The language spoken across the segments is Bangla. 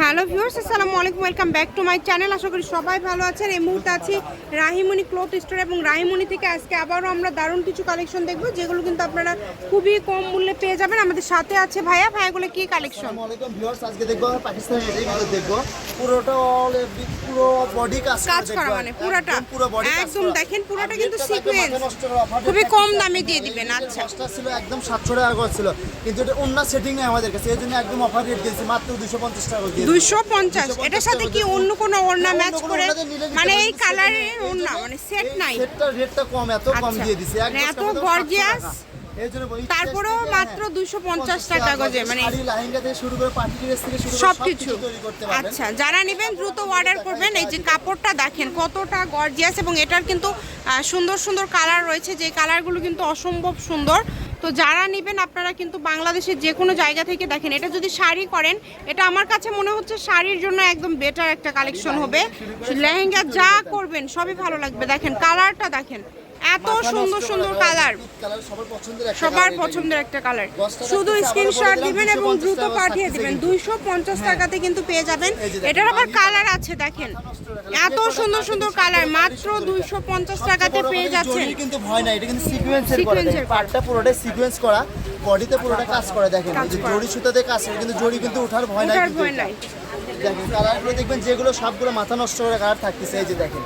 হ্যালো ভিউয়ার্স আসসালামু আলাইকুম welcome back to my channel. আশা করি সবাই ভালো আছেন। এই মুহূর্তে আছি রাহিমণি ক্লোথ স্টোর এবং রাহিমণি থেকে আজকে আবারও আমরা দারুণ কিছু কালেকশন দেখব যেগুলো কিন্তু আপনারা খুবই কম মূল্যে পেয়ে যাবেন। আমাদের সাথে আছে ভাইয়া। ভাইয়াগুলো কি কালেকশন আলাইকুম ভিউয়ার্স আজকে দেখব পাকিস্তানি এটাই কিন্তু দেখব। পুরোটা অল পুরো বডি কাজ করা কাজ করা মানে পুরোটা? পুরো বডি একদম দেখেন পুরোটা কিন্তু সিকোয়েন্স খুবই কম দামে দিয়ে দিবেন আচ্ছা। ফার্স্টটা ছিল একদম সাতশো টাকা করে ছিল। কিন্তু এটা অন্য সেটিং আমাদের কাছে এই জন্য একদম অফার রেট দিয়েছি মাত্র দুশো পঞ্চাশ টাকা করে দিয়েছি। দুইশো পঞ্চাশ। এটার সাথে কি অন্য কোনো ওড়না ম্যাচ করে? মানে এই কালারের ওড়না মানে সেট নাই। সেটটার রেটটা কম এত কম আচ্ছা। দিয়ে দিছি। এক মানে বস্তার এত মধ্যে 700 gorgeous, টাকা। এই জন্য বলি, তারপরেও মাত্র হ্যাঁ, 250 টাকা গজে, মানে- করতে পারবেন। আচ্ছা যারা নেবেন দ্রুত অর্ডার করবেন। এই যে কাপড়টা দেখেন কতটা গর্জিয়াস এবং এটার কিন্তু সুন্দর সুন্দর কালার রয়েছে। যে কালারগুলো কিন্তু অসম্ভব সুন্দর। তো যারা নেবেন আপনারা কিন্তু বাংলাদেশের যে কোনো জায়গা থেকে দেখেন, এটা যদি শাড়ি করেন, এটা আমার কাছে মনে হচ্ছে শাড়ির জন্য একদম বেটার একটা কালেকশন হবে। লেহেঙ্গা যা করবেন, সবই ভালো লাগবে। দেখেন কালারটা দেখেন। এত সুন্দর সুন্দর কালার। সবার পছন্দের একটা কালার শুধু স্ক্রিনশট দিবেন এবং দ্রুত পাঠিয়ে দিবেন। দুইশো পঞ্চাশ টাকাতে কিন্তু পেয়ে যাবেন। এটার আবার কালার আছে দেখেন। এত সুন্দর সুন্দর কালার। মাত্র দুইশো পঞ্চাশ টাকাতে পেয়ে যাচ্ছেন। কিন্তু ভয় নাই এটা কিন্তু সিকোয়েন্সের পার্টটা পুরোটাই সিকোয়েন্স করা। বডিতে পুরোটা কাজ করা দেখেন। জরি সুতাতে কাজ করে কিন্তু জরি কিন্তু ওঠার ভয় নাই ভয় নাই। দেখেন কালারগুলো দেখবেন যেগুলো সবগুলো মাথা নষ্ট করে কালার থাকতেছে এই যে দেখেন।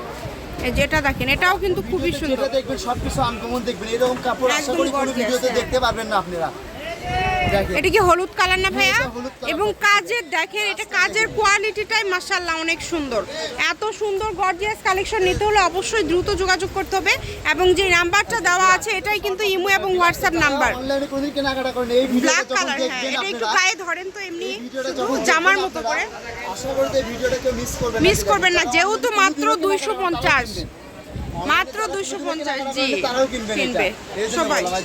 এই যেটা দেখেন এটাও কিন্তু খুবই সুন্দর। দেখবেন সবকিছু আনকমন দেখবেন। এরকম কাপড় আশা করি কোনো ভিডিওতে হ্যাঁ। দেখতে পারবেন না আপনারা। এটা কি হলুদ কালার না ভাইয়া colour। এবং কাজের দেখেন এটা কাজের কোয়ালিটিটাই মাসাল্লাহ অনেক সুন্দর এত সুন্দর গর্জিয়াস কালেকশন নিতে হলে অবশ্যই দ্রুত যোগাযোগ করতে হবে এবং যে নাম্বারটা দেওয়া আছে এটাই কিন্তু ইমো এবং হোয়াটসঅ্যাপ নাম্বার ব্ল্যাক কালার হ্যাঁ এটা একটু গায়ে ধরেন তো এমনি শুধু জামার মতো করে মিস করবেন না। যেহেতু মাত্র দুইশো পঞ্চাশ। মাত্র দুইশো পঞ্চাশ জি কিনবে। সবাই। হয়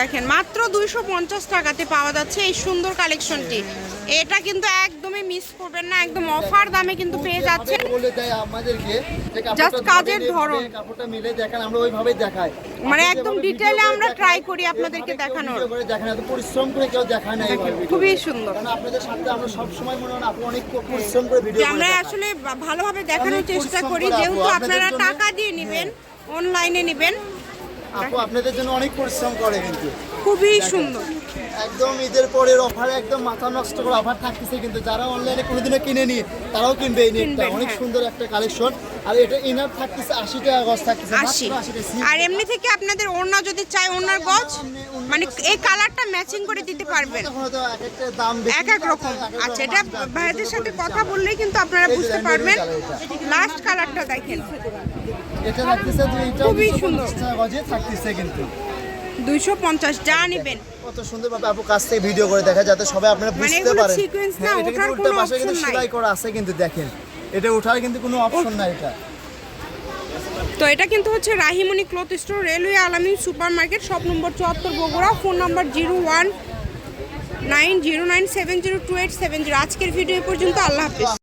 দেখেন। মাত্র দুইশো পঞ্চাশ টাকাতে পাওয়া যাচ্ছে এই সুন্দর কালেকশনটি। এটা কিন্তু একদমই মিস করবেন না একদম অফার দামে কিন্তু পেয়ে যাচ্ছেন। বলে দেয় আমাদেরকে যে কাজের ধরন। কাপড়টা মিলে দেখেন আমরা ওইভাবেই দেখাই। মানে একদম করে আমরা try করি আপনাদেরকে দেখানোর। করে দেখান পরিশ্রম করে কেউ দেখায় না খুবই সুন্দর। কারণ আপনাদের সাথে আমরা সব সময় মনে হয় আপনি অনেক পরিশ্রম করে ভিডিও আমরা আসলে ভালোভাবে দেখানোর চেষ্টা করি যেহেতু আপনারা টাকা দিয়ে নেবেন। অনলাইনে নেবেন। আপু আপনাদের জন্য অনেক পরিশ্রম করে কিন্তু। খুবই সুন্দর। একদম ঈদের পরের অফার একদম মাথা নষ্ট করে অফার থাকতেছে কিন্তু যারা অনলাইনে কোনোদিনও কিনে নি তারাও কিনবে এই নেটটা অনেক হ্যাঁ। সুন্দর একটা কালেকশন আর এটা ইনার থাকতেছে আশি টাকা গজ থাকতেছে 80 আর এমনি থেকে আপনাদের ওড়না যদি চাই ওড়নার গজ মানে এই কালারটা ম্যাচিং করে দিতে পারবেন। এক এক রকম। আচ্ছা এটা ভাইয়াদের সাথে কথা বললেই কিন্তু আপনারা বুঝতে পারবেন। লাস্ট কালারটা দেখেন। এটা থাকতেছে খুবই সুন্দর। গজে থাকতেছে কিন্তু। দুইশো পঞ্চাশ যা নেবেন। কত সুন্দর ভাবে আপু কাছ থেকে ভিডিও করে দেখা যাতে সবাই আপনারা মানে বুঝতে পারেন। sequence না, হ্যাঁ, উল্টা কোনো পাশে কিন্তু নাই। সেলাই করা আছে কিন্তু দেখেন। এটা ওঠার কিন্তু কোনো অপশন নাই এটা। তো এটা কিন্তু হচ্ছে Rahimoni cloth store, railway Alamin super market shop number চুয়াত্তর Bogura, phone number zero one nine zero nine seven zero two eight seven zero. আজকের ভিডিও পর্যন্ত, আল্লাহ হাফিজ।